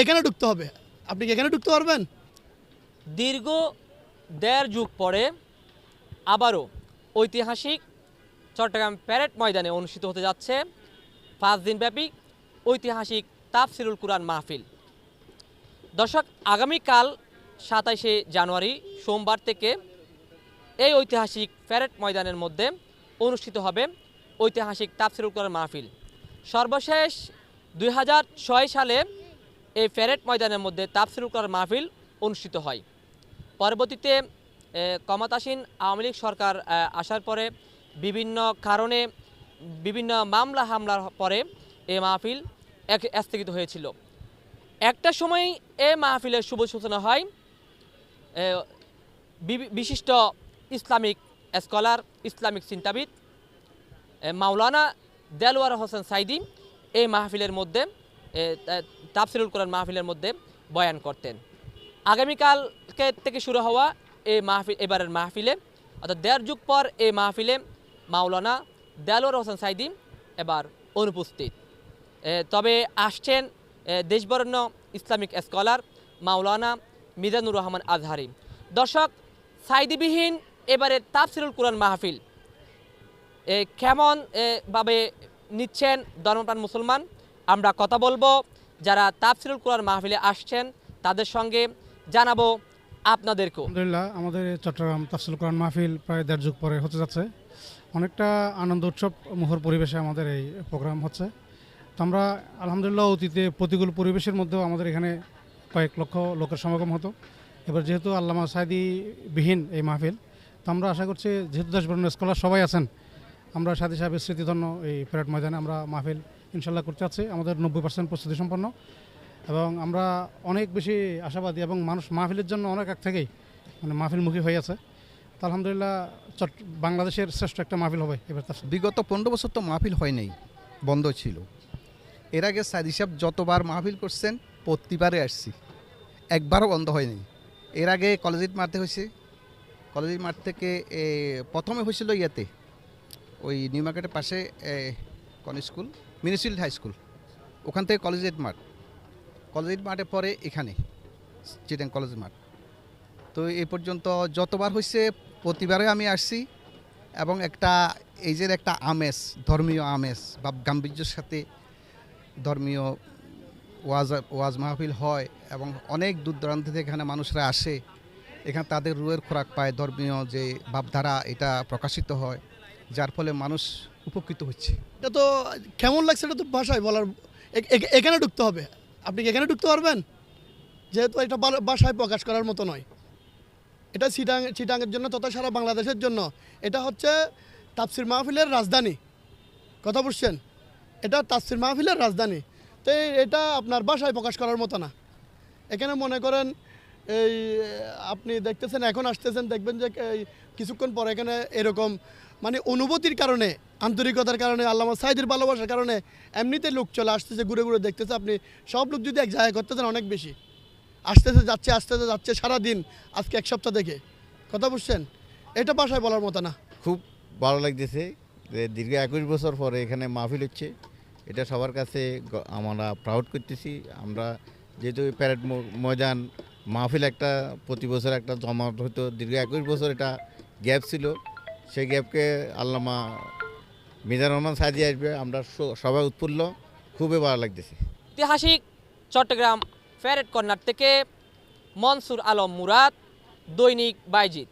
এখানে ঢুকতে হবে। আপনি কি এখানে ঢুকতে পারবেন? দীর্ঘ দেড় যুগ পরে আবারও ঐতিহাসিক চট্টগ্রাম প্যারেড ময়দানে অনুষ্ঠিত হতে যাচ্ছে পাঁচ দিনব্যাপী ঐতিহাসিক তাফসিরুল কুরআন মাহফিল। দর্শক, আগামীকাল সাতাইশে জানুয়ারি সোমবার থেকে এই ঐতিহাসিক প্যারেড ময়দানের মধ্যে অনুষ্ঠিত হবে ঐতিহাসিক তাফসিরুল কুরআন মাহফিল। সর্বশেষ দুই হাজার ছয় সালে এই প্যারেড ময়দানের মধ্যে তাফসিরুল কুরআন মাহফিল অনুষ্ঠিত হয়। পরবর্তীতে ক্ষমতাসীন আওয়ামী লীগ সরকার আসার পরে বিভিন্ন কারণে বিভিন্ন মামলা হামলার পরে এ মাহফিল এক- স্থগিত হয়েছিল। একটা সময় এ মাহফিলের শুভ সূচনা হয়। বিশিষ্ট ইসলামিক স্কলার, ইসলামিক চিন্তাবিদ মাওলানা দেলওয়ার হোসেন সাইদি এই মাহফিলের মধ্যে তাফসিরুল কোরআন মাহফিলের মধ্যে বয়ান করতেন। আগামীকালকে থেকে শুরু হওয়া এই মাহফিল, এবারের মাহফিলে, অর্থাৎ দেড় যুগ পর এই মাহফিলে মাওলানা দেলোয়ার হোসেন সাইদি এবার অনুপস্থিত। তবে আসছেন দেশবরণ্য ইসলামিক স্কলার মাওলানা মিজানুর রহমান আজহারি। দর্শক, সাইদিবিহীন এবারে তাফসিরুল কোরআন মাহফিল কেমন ভাবে নিচ্ছেন ধর্মপ্রাণ মুসলমান? আমরা কথা বলব যারা তাফসিরুল কোরআন মাহফিলে আসছেন, তাদের সঙ্গে জানাব আপনাদেরকেও। আলহামদুলিল্লাহ, আমাদের চট্টগ্রাম তাফসিল কোরআন মাহফিল প্রায় দেড় যুগ পরে হতে যাচ্ছে। অনেকটা আনন্দ উৎসব মুখর পরিবেশে আমাদের এই প্রোগ্রাম হচ্ছে। তো আমরা আলহামদুলিল্লাহ অতীতে প্রতিকূল পরিবেশের মধ্যেও আমাদের এখানে কয়েক লক্ষ লোকের সমাগম হতো। এবার যেহেতু আল্লামা সাইদি বিহীন এই মাহফিল, তো আমরা আশা করছি যেহেতু দেশবরণ স্কলার সবাই আছেন, আমরা সাথী সাহেবের স্মৃতিধন্য এই প্যারেড ময়দানে আমরা মাহফিল ইনশাল্লাহ করতে যাচ্ছি আমাদের নব্বই পার্সেন্ট প্রস্তুতি সম্পন্ন। এবং আমরা অনেক বেশি আশাবাদী এবং মানুষ মাহফিলের জন্য অনেক আগ থেকেই মানে মাহফিলমুখী হয়ে আছে। তো আলহামদুলিল্লাহ চট, বাংলাদেশের শ্রেষ্ঠ একটা মাহফিল হবে এবার বিগত পনেরো বছর তো মাহফিল হয় নাই, বন্ধ ছিল। এর আগে সাইদ সাহেব যতবার মাহফিল করছেন, প্রতিবারে আসছি। একবারও বন্ধ হয়নি এর আগে কলেজের মাঠে হয়েছে। কলেজের মাঠ থেকে প্রথমে হয়েছিল ইয়াতে। ওই নিউ মার্কেটের পাশে কোন স্কুল। Municipal high school. ওখান থেকে কলেজের মাঠ। কলেজের মাঠে পরে এখানে, চিটাং কলেজ মাঠ। তো এই পর্যন্ত যতবার হয়েছে প্রতিবারে আমি আসছি এবং একটা, এই যে একটা আমেজ, ধর্মীয় আমেজ বা গাম্ভীর্যের সাথে ধর্মীয় ওয়াজ ওয়াজ মাহফিল হয় এবং অনেক দূর দূরান্ত থেকে এখানে মানুষরা আসে। এখানে তাদের রুয়ের খোরাক পায় ধর্মীয় যে ভাবধারা, এটা প্রকাশিত হয়। যার ফলে মানুষ উপকৃত হচ্ছে। এটা তো কেমন লাগছে এটা তো ভাষায় বলার এখানে ঢুকতে হবে। আপনি কি এখানে ঢুকতে পারবেন? যেহেতু এটা ভাষায় প্রকাশ করার মতো নয়। এটা চিটাং চিটাংয়ের জন্য তথা সারা বাংলাদেশের জন্য। এটা হচ্ছে তাফসির মাহফিলের রাজধানী। কথা বুঝছেন? এটা তাফসির মাহফিলের রাজধানী। তো এটা আপনার ভাষায় প্রকাশ করার মতো না। এখানে মনে করেন এই আপনি দেখতেছেন, এখন আসতেছেন, দেখবেন যে কিছুক্ষণ পরে এখানে এরকম মানে অনুভূতির কারণে, আন্তরিকতার কারণে, আল্লামা সাইদের ভালোবাসার কারণে এমনিতে লোক চলে আসতেছে, ঘুরে ঘুরে দেখতেছে, আপনি সব লোক যদি এক জায়গায় করতেছেন, অনেক বেশি। আসতেছে, যাচ্ছে আসতেছে, যাচ্ছে সারা দিন আজকে এক সপ্তাহ দেখে। কথা বুঝছেন? এটা ভাষায় বলার মতো না। খুব ভালো লাগতেছে যে, দীর্ঘ একুশ বছর পরে এখানে মাহফিল হচ্ছে। এটা সবার কাছে আমরা প্রাউড করতেছি। আমরা যেহেতু প্যারেড ময়দান মাহফিল একটা, প্রতি বছর একটা জমাট হতো, দীর্ঘ একুশ বছর এটা গ্যাপ ছিল। সেই গ্যাপকে আল্লামা মিজান রহমান সাজি আসবে, আমরা সবাই উৎফুল্ল, খুবই ভালো লাগতেছে। ঐতিহাসিক চট্টগ্রাম ফ্যারেট কর্নার থেকে মনসুর আলম মুরাদ, দৈনিক বাইজিৎ।